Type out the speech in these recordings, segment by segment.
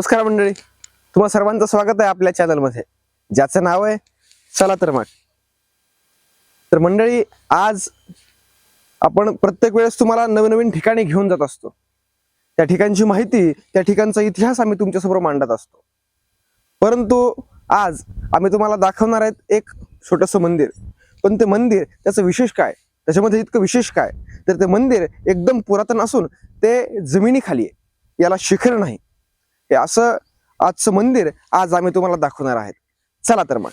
नमस्कार मंडळी. तुम्हा सर्वांचं स्वागत आहे आपल्या चॅनलमध्ये ज्याचं नाव आहे चला तर मग. तर मंडळी आज आपण प्रत्येक वेळेस तुम्हाला नवीन नवीन ठिकाणी घेऊन जात असतो. त्या ठिकाणची माहिती त्या ठिकाणचा इतिहास आम्ही तुमच्यासमोर मांडत असतो. परंतु आज आम्ही तुम्हाला दाखवणार आहेत एक छोटंसं मंदिर. पण ते मंदिर त्याचं विशेष काय? त्याच्यामध्ये इतकं विशेष काय? तर ते मंदिर एकदम पुरातन असून ते जमिनीखाली आहे. याला शिखर नाही. असं आजचं मंदिर आज आम्ही तुम्हाला दाखवणार आहेत. चला तर मग.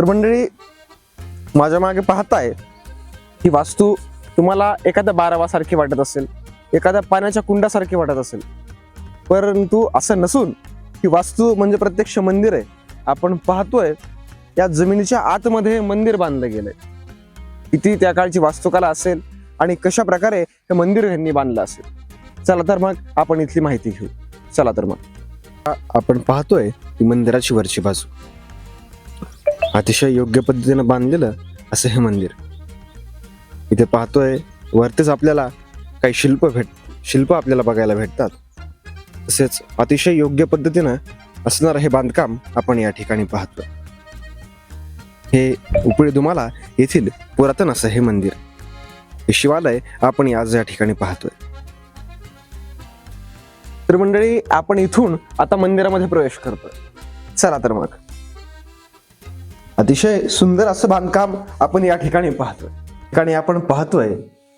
तर मंडळी माझ्या मागे पाहताय ही वास्तू तुम्हाला एखाद्या बारावासारखी वाटत असेल एखाद्या पाण्याच्या कुंडासारखी वाटत असेल. परंतु असं नसून ही वास्तू म्हणजे प्रत्यक्ष मंदिर आहे. आपण पाहतोय या जमिनीच्या आतमध्ये मंदिर बांधलं गेलंय. किती त्या काळची वास्तुकला असेल आणि कशा प्रकारे हे मंदिर यांनी बांधलं असेल. चला तर मग आपण इथली माहिती घेऊ. चला तर मग. आपण पाहतोय ती मंदिराची वरची बाजू. अतिशय योग्य पद्धतीनं बांधलेलं असं हे मंदिर. इथे पाहतोय वरतीच आपल्याला काही शिल्प भेट शिल्प आपल्याला बघायला भेटतात. तसेच अतिशय योग्य पद्धतीनं असणारं हे बांधकाम आपण या ठिकाणी पाहतो हे उपळी दुमाला येथील पुरातन असं हे मंदिर. हे शिवालय आपण आज या ठिकाणी पाहतोय. तर मंडळी आपण इथून आता मंदिरामध्ये प्रवेश करतोय. चला तर मग. अतिशय सुंदर असं बांधकाम आपण या ठिकाणी पाहतोय. ठिकाणी आपण पाहतोय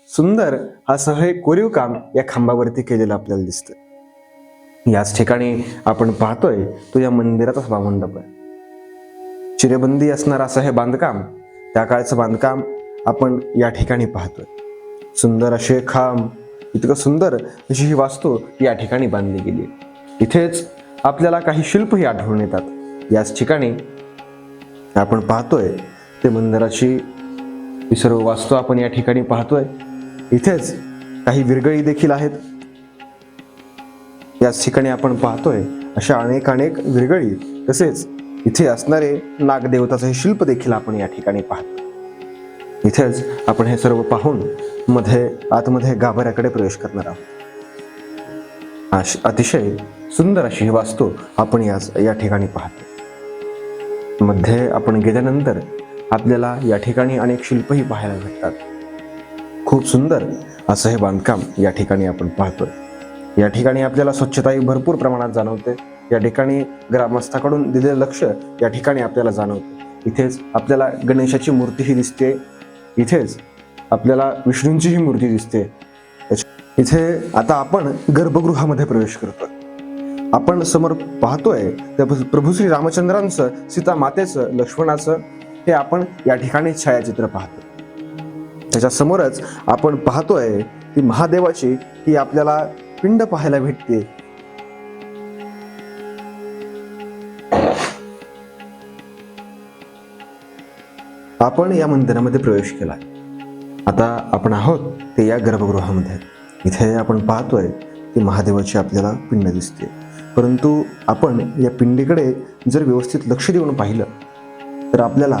सुंदर असं हे कोरीव काम या खांबावरती केलेलं आपल्याला दिसतं याच ठिकाणी आपण पाहतोय तो या मंदिराचा सभामंडप आहे. चिरेबंदी असणार असं हे बांधकाम त्या काळचं बांधकाम आपण या ठिकाणी पाहतोय. सुंदर असे खांब इतकं सुंदर अशी ही वास्तू या ठिकाणी बांधली गेली. आहे. इथेच आपल्याला काही शिल्पही आढळून येतात. याच ठिकाणी आपण पाहतोय ते मंदिराची सर्व वास्तू आपण या ठिकाणी पाहतोय. इथेच काही विरगळी देखील आहेत. याच ठिकाणी आपण पाहतोय अशा अनेक अनेक विरगळी तसेच इथे असणारे नागदेवताचं हे शिल्प देखील आपण या ठिकाणी पाहतो इथेच आपण हे सर्व पाहून मध्ये आतमध्ये गाभाऱ्याकडे प्रवेश करणार आहोत. अश- अतिशय सुंदर अशी ही वास्तू आपण याच या ठिकाणी पाहतो मध्ये आपण गेल्यानंतर आपल्याला या ठिकाणी अनेक शिल्पही पाहायला भेटतात. खूप सुंदर असं हे बांधकाम या ठिकाणी आपण पाहतोय. या ठिकाणी आपल्याला स्वच्छताही भरपूर प्रमाणात जाणवते. या ठिकाणी ग्रामस्थाकडून दिलेलं लक्ष या ठिकाणी आपल्याला जाणवतं. इथेच आपल्याला गणेशाची मूर्तीही दिसते. इथेच आपल्याला विष्णूंचीही मूर्ती दिसते. इथे आता आपण गर्भगृहामध्ये प्रवेश करतोय. आपण समोर पाहतोय त्या प्रभू- श्री रामचंद्रांचं सीता मातेचं लक्ष्मणाचं हे आपण या ठिकाणी छायाचित्र पाहतो. त्याच्या समोरच आपण पाहतोय ती महादेवाची ही आपल्याला पिंड पाहायला भेटते. आपण या मंदिरामध्ये प्रवेश केला आता आपण आहोत ते या गर्भगृहामध्ये. इथे आपण पाहतोय की महादेवाची आपल्याला पिंड दिसते. परंतु आपण या पिंडीकडे जर व्यवस्थित लक्ष देऊन पाहिलं तर आपल्याला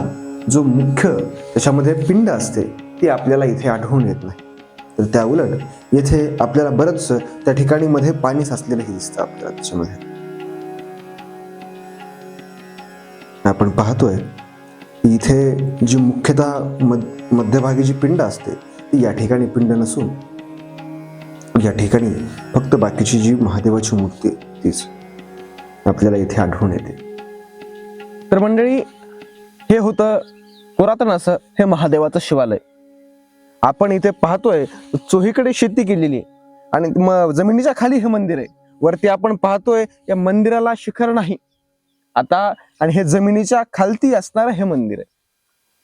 जो मुख्य त्याच्यामध्ये पिंड असते ती आपल्याला इथे आढळून येत नाही. तर त्या उलट येथे आपल्याला बरंच त्या ठिकाणी मध्ये पाणी साचलेलंही दिसतं आपल्याला त्याच्यामध्ये. आपण पाहतोय इथे जी मुख्यतः मध मध्यभागी जी पिंड असते ती या ठिकाणी पिंड नसून या ठिकाणी फक्त बाकीची जी महादेवाची मूर्ती आहे, आपल्याला इथे आढळून येते. तर मंडळी हे होतं पुरातन असं हे महादेवाचं शिवालय. आपण इथे पाहतोय चोहीकडे शेती केलेली आहे. आणि मग जमिनीच्या खाली हे मंदिर आहे. वरती आपण पाहतोय या मंदिराला शिखर नाही. आता आणि हे जमिनीच्या खालती असणारं हे मंदिर आहे.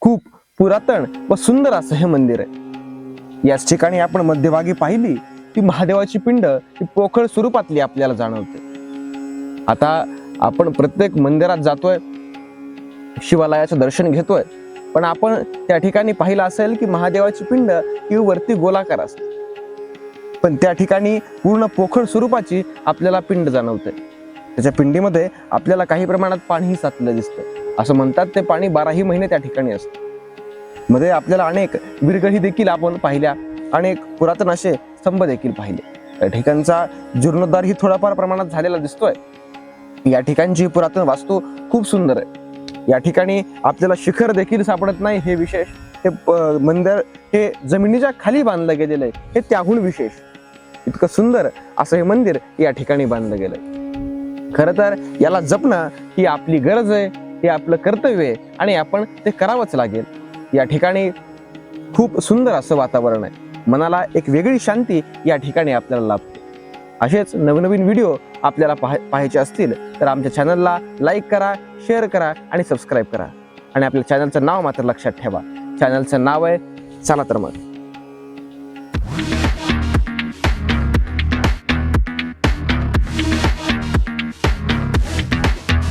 खूप पुरातन व सुंदर असं हे मंदिर आहे. याच ठिकाणी आपण मध्यभागी पाहिली ती महादेवाची पिंड ही पोखळ स्वरूपातली आपल्याला जाणवते. आता आपण प्रत्येक मंदिरात जातोय शिवालयाचं दर्शन घेतोय. पण आपण त्या ठिकाणी पाहिलं असेल की महादेवाची पिंड ही वरती गोलाकार असते. पण त्या ठिकाणी पूर्ण पोखळ स्वरूपाची आपल्याला पिंड जाणवते. त्याच्या पिंडीमध्ये आपल्याला काही प्रमाणात पाणीही साचलं दिसतं. असं म्हणतात ते पाणी बाराही महिने त्या ठिकाणी असतं. मध्ये आपल्याला अनेक विरगळी देखील आपण पाहिल्या अनेक पुरातन असे स्तंभ देखील पाहिले. त्या ठिकाणचा जीर्णोद्धार ही थोडाफार प्रमाणात झालेला दिसतोय. या ठिकाणची पुरातन वास्तू खूप सुंदर आहे. या ठिकाणी आपल्याला शिखर देखील सापडत नाही हे विशेष. हे मंदिर हे जमिनीच्या खाली बांधलं गेलेलं आहे हे त्याहून विशेष. इतकं सुंदर असं हे मंदिर या ठिकाणी बांधलं गेलंय. खरं तर याला जपणं ही आपली गरज आहे हे आपलं कर्तव्य आहे आणि आपण ते करावंच लागेल. या ठिकाणी खूप सुंदर असं वातावरण आहे. मनाला एक वेगळी शांती या ठिकाणी आपल्याला लाभते. असेच नवनवीन व्हिडिओ आपल्याला पाह पाहायचे असतील तर आमच्या चॅनलला लाईक करा शेअर करा आणि सबस्क्राईब करा. आणि आपल्या चॅनलचं नाव मात्र लक्षात ठेवा. चॅनलचं नाव आहे चला तर मग.